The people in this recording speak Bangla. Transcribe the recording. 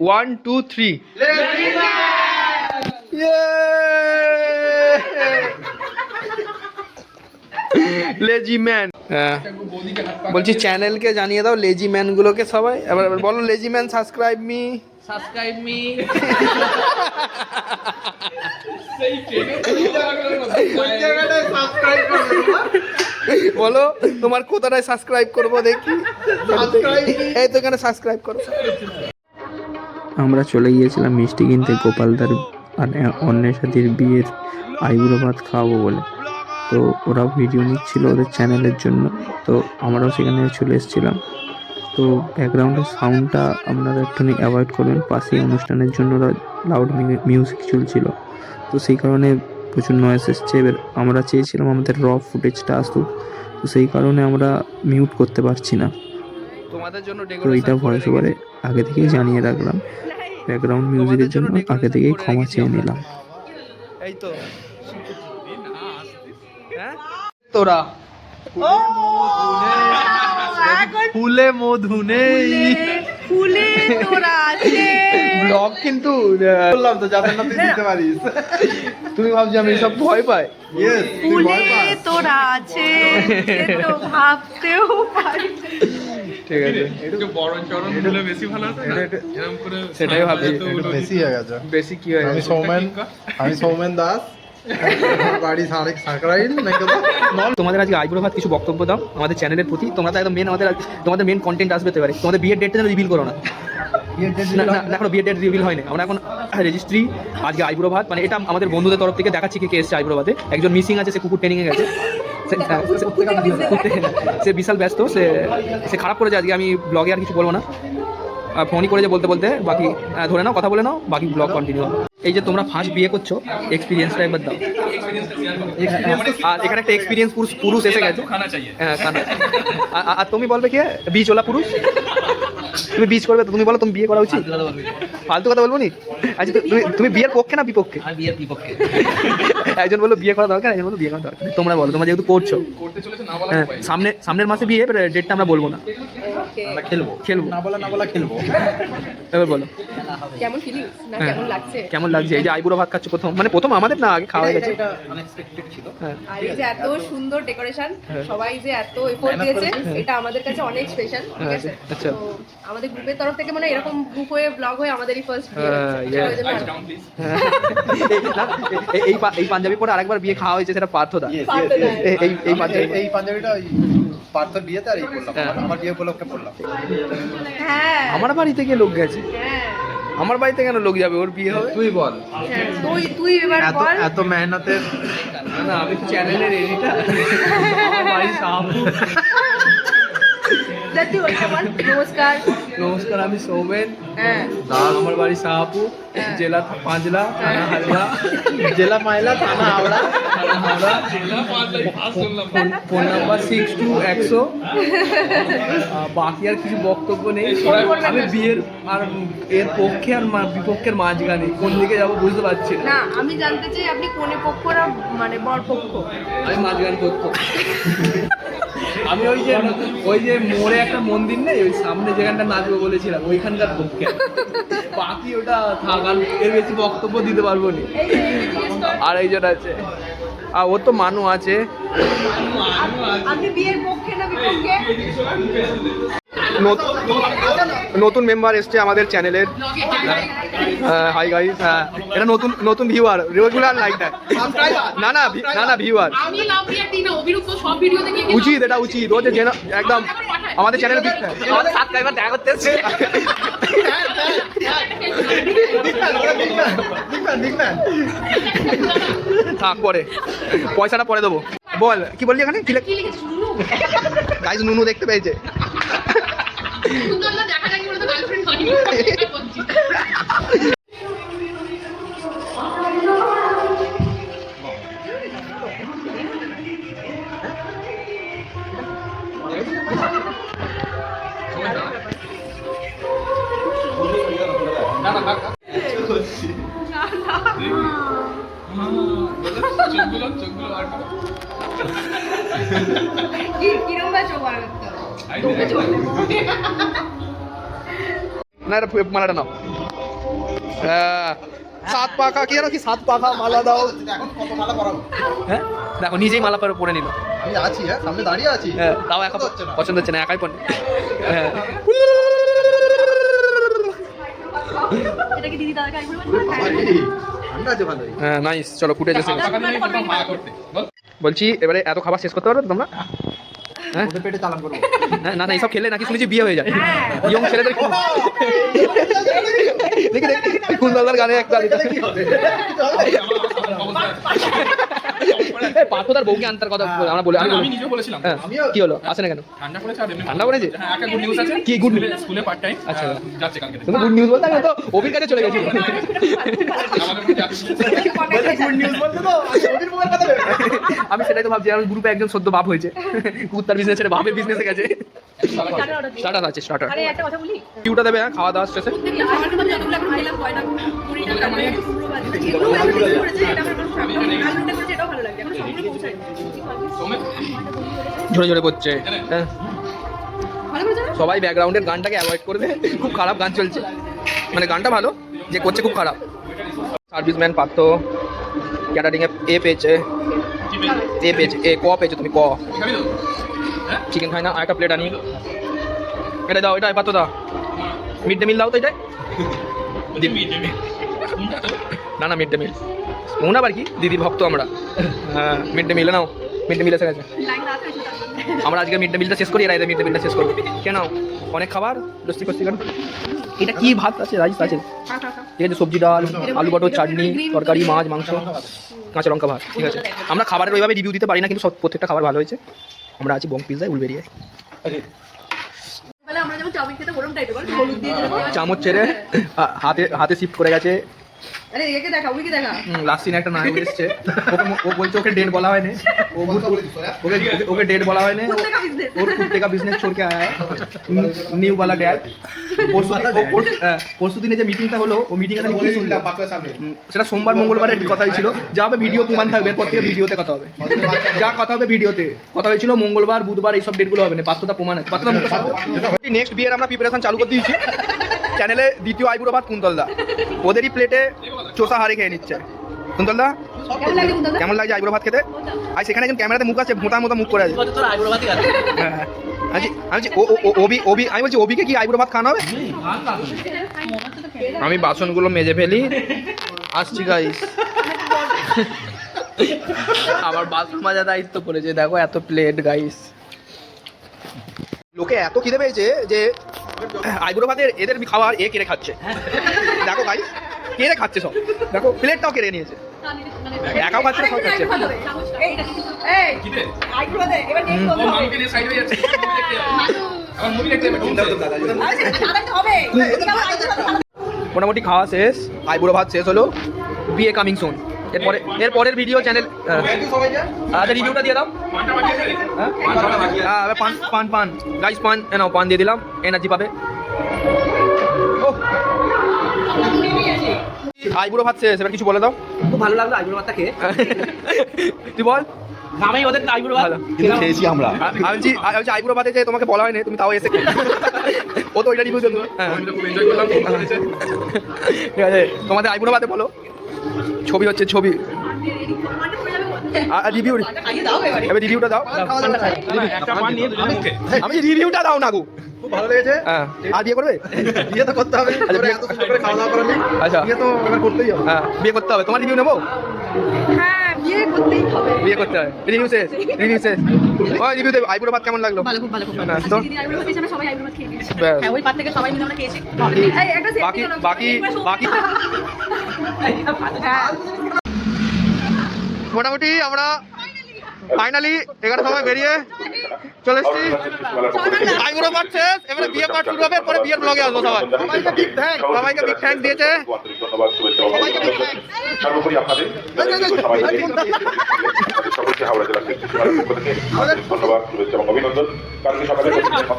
One two three lazy man হ্যাঁ বলছি চ্যানেলকে জানিয়ে দাও লেজি ম্যানগুলোকে সবাই। এবার এবার বলো lazy man subscribe me subscribe me বলো তোমার কোথাটায় সাবস্ক্রাইব করব দেখি। এই তো এখানে সাবস্ক্রাইব করো। আমরা চলে গিয়েছিলাম মিষ্টি কিনতে গোপালদার আর অন্বেষাদির বিয়ের আইবুড়ো ভাত খাওয়াবো বলে। তো ওরা ভিডিও নিচ্ছিল ওদের চ্যানেলের জন্য। তো আমরাও সেখানে চলে এসেছিলাম। তো ব্যাকগ্রাউন্ডের সাউন্ডটা আপনারা একটুখানি অ্যাভয়েড করবেন। পাশেই অনুষ্ঠানের জন্য ওরা লাউড মিউজিক চলছিল। তো সেই কারণে প্রচুর নয়েস এসছে। এবার আমরা চেয়েছিলাম আমাদের র ফুটেজটা আসুক। তো সেই কারণে আমরা মিউট করতে পারছি না। তোমাদের জন্য তো এইটা ভয়েস ওভারে আগে থেকেই জানিয়ে রাখলাম। ব্যাকগ্রাউন্ড মিউজিকের জন্য আগে থেকেই ক্ষমা চেয়ে নিলাম। এই তো। হ্যাঁ? তোরা। ফুলে মধুনে। ফুলে তোরা আছে ব্লগ কিন্তু বললাম তো যাতে না তুই দিতে পারিস। তুমি ভাবছি আমি সব ভয় পাই? ফুলে তোরা আছে ভাবতেও পারি ঠিক আছে। একটু বড় চরণ হলে বেশি ভালো হতো না? এরকম করে সেটাই ভাবছি। একটু বেশি হয়ে গেছে। বেশি কি হয় আমি সৌমেন আমি সৌমেন দাস। বাড়ি সারেক সাকরাইল তোমাদের আজকে আইবুড়ো ভাত কিছু বক্তব্য দাও আমাদের চ্যানেলের প্রতি। তোমরা তো একদম মেন আমাদের তোমাদের মেন কন্টেন্ট আসবে তো এবারে। তোমাদের বিয়ের ডেটটা রিভিল করো না। এখনও বিয়ের ডেট রিভিল হয়নি। আমরা এখন রেজিস্ট্রি আজকে আইবুড়ো ভাত। মানে এটা আমাদের বন্ধুদের তরফ থেকে দেখাচ্ছি কে কে এসছে আইবুড়ো ভাতে। একজন মিসিং আছে সে কুকুর ট্রেনিংয়ে গেছে। সে- হ্যাঁ, সে- বিশাল ব্যস্ত সে সে খারাপ করেছে আজকে আমি ব্লগে আর কিছু বলব না। ফোনই করে করেছে বলতে বলতে বাকি ধরে নাও কথা বলে নাও বাকি ব্লগ কন্টিনিউ হবে। এই যে তোমরা ফার্স্ট বিয়ে করছ এক্সপিরিয়েন্সটা একবার দাও। আর এখানে একটা এক্সপিরিয়েন্স পুরুষ পুরুষ এসে গেছে। হ্যাঁ খানা। আর- তুমি বলবে কি বীজ ওলা পুরুষ? তুমি বীজ করবে তো তুমি বলো তুমি বিয়ে করা উচিত? ফালতু কথা বলব। নি? আচ্ছা তুমি তুমি বিয়ের পক্ষে না বিপক্ষে? বিয়ের বিপক্ষে। একজন বলল বিয়ে করা দরকার একজন বলল বিয়ে করা দরকার। তোমরা বলো তোমরা যেহেতু করছ। করতে চলেছে না বলা হ্যাঁ সামনে সামনের মাসে বিয়ে ডেটটা আমরা বলব না। আমরা খেলব। খেলব। না বলা না বলা খেলব। এবার বলো। কেমন ফিলিংস না হ্যাঁ। কেমন লাগছে? কেমন লাগছে? এই যে আইবুড়ো ভাত খাচ্ছ প্রথম মানে প্রথম আমাদের না আগে খাওয়া হয়ে গেছে। আনএক্সপেক্টেড ছিল। হ্যাঁ। আর এই যে এত সুন্দর ডেকোরেশন সবাই যে এত এফোর্ট দিয়েছে এটা আমাদের কাছে অনেক স্পেশাল ঠিক হ্যাঁ, আছে? আচ্ছা। আমাদের গ্রুপের তরফ থেকে মানে এরকম গ্রুপ হয়ে ব্লগ হয়ে আমাদেরই ফার্স্ট হ্যাঁ, হ্যাঁ। এই- এই- এই পা- এই পাঞ্জাবি পরে আরেকবার বিয়ে খাওয়া হয়েছে সেটা পার্থ দা. এই- এই এই পাঞ্জাবি এই পাঞ্জাবিটা ওই পার্থর বিয়েতে আর এই করলাম হ্যাঁ। আমার বিয়ে উপলক্ষে পড়লাম হ্যাঁ। আমার বাড়ি থেকে লোক গেছে। হ্যাঁ। আমার বাড়িতে কেন লোক যাবে? ওর বিয়ে হবে? তুই বল। হ্যাঁ, তুই তুই এবার এত বল। এত মেহনতের না আমি চ্যানেলের এডিটার আমার বাড়ি সাহাবু বল নমস্কার। নমস্কার আমি সৌমেন। হ্যাঁ। আমার বাড়ি সাহাপু জেলা পাঁচলা থানা হালদা জেলা মাইলা থানা হাওড়া। থানা Howrah phone number six two একশো। বাকি আর কিছু বক্তব্য নেই। আমি বিয়ের আর এর পক্ষে আর বিপক্ষের মাঝখানে। কোন দিকে যাব বুঝতে পারছি না। না আমি জানতে চাই আপনি কোনে পক্ষ না মানে বর পক্ষ? আমি মাঝখান পক্ষ। আমি ওই যে ওই যে মোড়ে একটা মন্দির নেই ওই সামনে যেখানটা নাচবো বলেছিলাম ওইখানকার পক্ষে। বাকি ওটা থাক আর এর বেশি বক্তব্য দিতে পারব না। আর এইজন আছে আর ওর তো মানু আছে। আপনি বিয়ের পক্ষে না বিপক্ষে? নতুন- নতুন মেম্বার এসছে আমাদের চ্যানেলের হাই গাইস হ্যাঁ এটা নতুন নতুন ভিউয়ার রেগুলার লাইক দেয় না না ভি- না না ভিউয়ার আমি লাভ রিয়ার দিই অভিরূপ তো সব ভিডিও দেখে উচিত এটা উচিত। ও যে একদম আমাদের চ্যানেলে আমাদের সাবস্ক্রাইবার দেখা করতে এসছে। থাক পরে। পয়সাটা পরে দেবো। বল কি বললি এখানে? কি গাইজ নুনু? দেখতে পেয়েছে। বলছি। চোখগুলো চোখগুলো করো। কি কিরম বা চোখ বার করতে হবে? আই তোকে চোখ না এটা মালাটা নাও। হ্যাঁ, সাত পাখা কি কি সাত পাখা মালা দাও। এখন কত মালা পরাবো হ্যাঁ? দেখো নিজেই মালা পরে পরে নিল। আমি আছি হ্যাঁ সামনে দাঁড়িয়ে আছি। হ্যাঁ তাও একা পছন্দ হচ্ছে না। একাই পড়ে হ্যাঁ। এটা কি দিদি দাদাকে হ্যাঁ নাইস চলো ফুটে যাচ্ছে বলছি এবারে এত খাবার শেষ করতে পারবে তো তোমরা হ্যাঁ হ্যাঁ, না না এইসব খেলে নাকি শুনেছি বিয়ে হয়ে যায় ইয়ং ছেলেদের খুব- দেখি দেখি কুন্দলদার গানে একটা পার্থদার বউকে আনতার কথা বলে আমরা বলে আমি নিজেও বলেছিলাম। হ্যাঁ কি হলো? আসে না কেন ঠান্ডা পড়েছে আর ঠান্ডা পড়েছে? হ্যাঁ একটা গুড নিউজ আছে। কি good স্কুলে- স্কুলে পার্ট টাইম আচ্ছা। যাচ্ছে কালকে তুমি গুড নিউজ বলতে আমি তো অভির কাছে চলে গেছি। আমাদের মধ্যে যাচ্ছে। গুড নিউজ বলতে তো ওদের মুখের কথা আমি সেটাই তো ভাবছি আমার গ্রুপে একজন সদ্য বাপ হয়েছে। কুত্তার বিজনেস ছেড়ে বাপের বিজনেসে গেছে। স্টার্টার আছে স্টার্টার আরে একটা কথা বলি। কিউটা দেবে হ্যাঁ খাওয়া দাওয়া আমার এখন খাইলাম টাকা এটা আমার ভালো আলুটা করেছি হ্যাঁ? সবাই ব্যাকগ্রাউন্ডের গানটাকে অ্যাভয়েড করবে। খুব খারাপ গান চলছে। মানে গানটা ভালো যে করছে খুব খারাপ। সার্ভিসম্যান পার্থ ক্যাটারিংয়ে এ পেয়েছে। এ পেয়েছে। এ ক পেয়েছ তুমি? ক। চিকেন খাই না? একটা প্লেট আনি। এটা দাও এটা পাত্র দাও। মিড ডে মিল দাও তো এটাই। না না মিড ডে মিল স্পুন আবার কি? দিদির ভক্ত আমরা। হ্যাঁ মিড ডে মিলে নাও। মিড ডে মিল এসে গেছে। আমরা আজকে মিড ডে মিলটা শেষ করি এরা মিড ডে মিলটা শেষ করব। কেন অনেক খাবার লস্যি ফস্যি খান এটা কি ভাত আছে? রাইস আছে। ঠিক আছে সবজি ডাল আলু বটর চাটনি তরকারি মাছ মাংস কাঁচা লঙ্কা ভাত ঠিক আছে। আমরা খাবারের ওইভাবে রিভিউ দিতে পারি না কিন্তু সব প্রত্যেকটা খাবার ভালো হয়েছে। আমরা আছি বং পিজায় উলবেরিয়ায় চামচ ছেড়ে হাতে হাতে শিফট করে গেছে। আরে একে দেখা উইকে দেখা লাস্ট সিনে একটা নায়ক এসছে ওকে ও বলছে ওকে ডেট বলা হয়নি ও ভূত- ওকে ওকে- ওকে ডেট বলা হয়নি कुत्ते का बिजनेस और कुत्ते का बिजनेस छोड़ के आया है न्यू वाला डैड পরশু হ্যাঁ, পরশু দিনে যে মিটিংটা হলো ও মিটিং এ কি শুনলাম পাঁচটার সামনে হুম, সেটা সোমবার মঙ্গলবারের কথাই ছিল যা হবে ভিডিও প্রমাণ থাকবে এরপর থেকে ভিডিওতে কথা হবে যা কথা হবে ভিডিওতে কথা হয়েছিল মঙ্গলবার বুধবার এইসব ডেটগুলো হবে না পাত্রতা প্রমাণ আছে পাত্রতা নেক্সট বিয়ের আমরা প্রিপারেশন চালু করে দিয়েছি চ্যানেলে দ্বিতীয় আইবুড়ো ভাত কুন্তলদা। ওদেরই প্লেটে চোষা হারে খেয়ে নিচ্ছে। কুন্তলদা কেমন লাগছে আইবুড়ো ভাত খেতে? আর সেখানে একজন ক্যামেরাতে মুখ আছে ভোঁতার মতো মুখ করে আছে। হ্যাঁ, হ্যাঁ। আমি ওবি ওবি আমি বলছি ওবিকে কি আইবুড়ো ভাত খাওয়ানো হবে? আমি বাসনগুলো মেজে ফেলি। আসছি গাইস আমার বাসন মাজা দায়িত্ব পড়েছে। দেখো এত প্লেট গাইস লোকে এত খিদে পেয়েছে যে আইবুড়ো ভাতের এদের খাবার এ কেড়ে খাচ্ছে দেখো গাইস কেড়ে খাচ্ছে সব দেখো প্লেটটাও কেড়ে নিয়েছে একাও খাচ্ছে সব খাচ্ছে হয়ে মোটামুটি খাওয়া শেষ আইবুড়ো ভাত শেষ হলো বিয়ে কামিং সুন এরপরে এর পরের ভিডিও চ্যানেল আচ্ছা রিভিউটা দিয়ে দাও? হ্যাঁ। হ্যাঁ, পান পান পান। গাইস পান নাও পান দিয়ে দিলাম এনার্জি পাবে। ওহ। আইবুড়ো ভাত শেষ এবার কিছু বলে দাও। খুব ভালো লাগল আইবুড়ো ভাতটা খেয়ে। তুই বল। নামেই ওদের আইবুড়ো ভাত। কিন্তু খেয়েছি আমরা। আমি বলছি আইবুড়ো ভাতে যে তোমাকে বলা হয়নি তুমি তাও এসে। ও তো ওইটা রিভিউ দেবো হ্যাঁ। ঠিক আছে তোমাদের আইবুড়ো ভাতে বলো। ছবি হচ্ছে ছবি। রিভিউ এবার রিভিউটা দাও। আমি রিভিউটা দাও না গো। খুব ভালো লেগেছে। হ্যাঁ। আর বিয়ে করবে? বিয়ে তো করতে হবে। এত সুন্দর করে খাওয়া দাওয়া করালি আচ্ছা। বিয়ে তো এবার করতেই হবে। হ্যাঁ বিয়ে করতে হবে। তোমার রিভিউ নেব? হ্যাঁ বিয়ে করতেই হবে। বিয়ে করতে হবে। রিভিউ শেষ। রিভিউ শেষ। ওই রিভিউ দেবে আইবুড়ো ভাত কেমন লাগল ভালো খুব ভালো খুব ভালো তো দিদি আইব্রো খেয়েছি আমরা সবাই আইব্রো খেয়ে নিয়েছি হ্যাঁ ওই পাত থেকে সবাই মিলে আমরা খেয়েছি এই একটা safety বাকি বাকি বাকি হ্যাঁ মোটামুটি আমরা ফাইনালি এগারো সময় বেরিয়ে চলে এসেছি আইবুড়ো পার্ট শেষ এবারে বিয়ে পার্ট শুরু হবে এরপরে বিয়ের ব্লগে আসব সবাই সবাইকে বিগ থ্যাঙ্ক সবাইকে big thanks দিয়েছে। সর্বোপরি আপনাদের হাওড়া জেলা কৃষি বিভাগের পক্ষ থেকে ধন্যবাদ শুভেচ্ছা এবং অভিনন্দন। কালকে সকালে